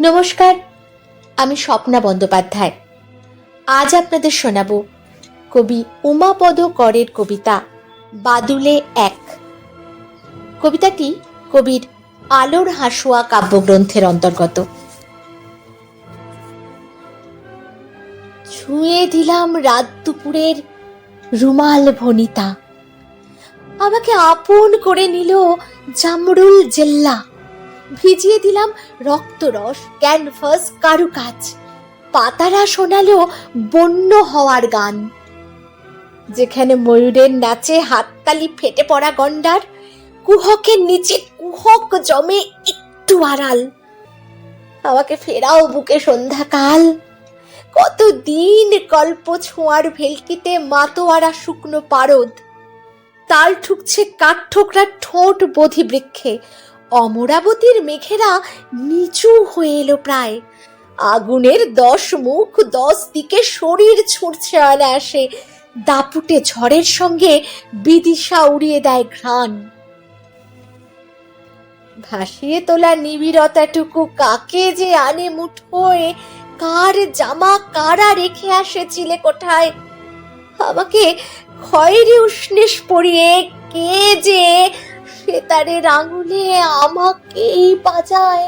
নমস্কার, আমি স্বপ্না বন্দ্যোপাধ্যায়। আজ আপনাদের শোনাব কবি উমাপদ করের কবিতা বাদুলে এক। কবিতাটি কবির আলোর হাসুয়া কাব্যগ্রন্থের অন্তর্গত। ছুঁয়ে দিলাম রাত দুপুরের রুমাল ভনিতা। আমাকে আপন করে নিল জামরুল জেল্লা। ভিজিয়ে দিলাম রক্তরস, ক্যানভাস, কারুকাজ। পাতারা শোনালো বন্য হওয়ার গান। যেখানে ময়ূরের নাচে হাততালি ফেটে পড়া গন্ডার কুহকের নিচে কুহক জমে একটু আড়াল। আমাকে ফেরাও বুকে সন্ধ্যাকাল। কত দিন কল্প ছোঁয়ার ভেলকিতে মাতোয়ারা শুকনো পারদ। তাল ঠুকছে কাঠ ঠোকরা ঠোঁট বোধি বৃক্ষে অমরাবতীর মেঘেরা নিচু হয়ে এলো প্রায়। আগুনের দশ মুখ দশ দিকে শরীর ছুটছে অনায়াসে। দাপুটে ঝড়ের সঙ্গে বিদিশা উড়িয়ে দেয় ঘ্রাণ। ভাসিয়ে তোলা নিবিড়তাটুকু কাকে যে আনে মুঠোয়? কার জামা কারা রেখে আসে চিলে কোঠায়? আমাকে খয়েরি উষ্ণেস পরিয়ে কে যে সেতারের আঙুলে আমাকেই বাজায়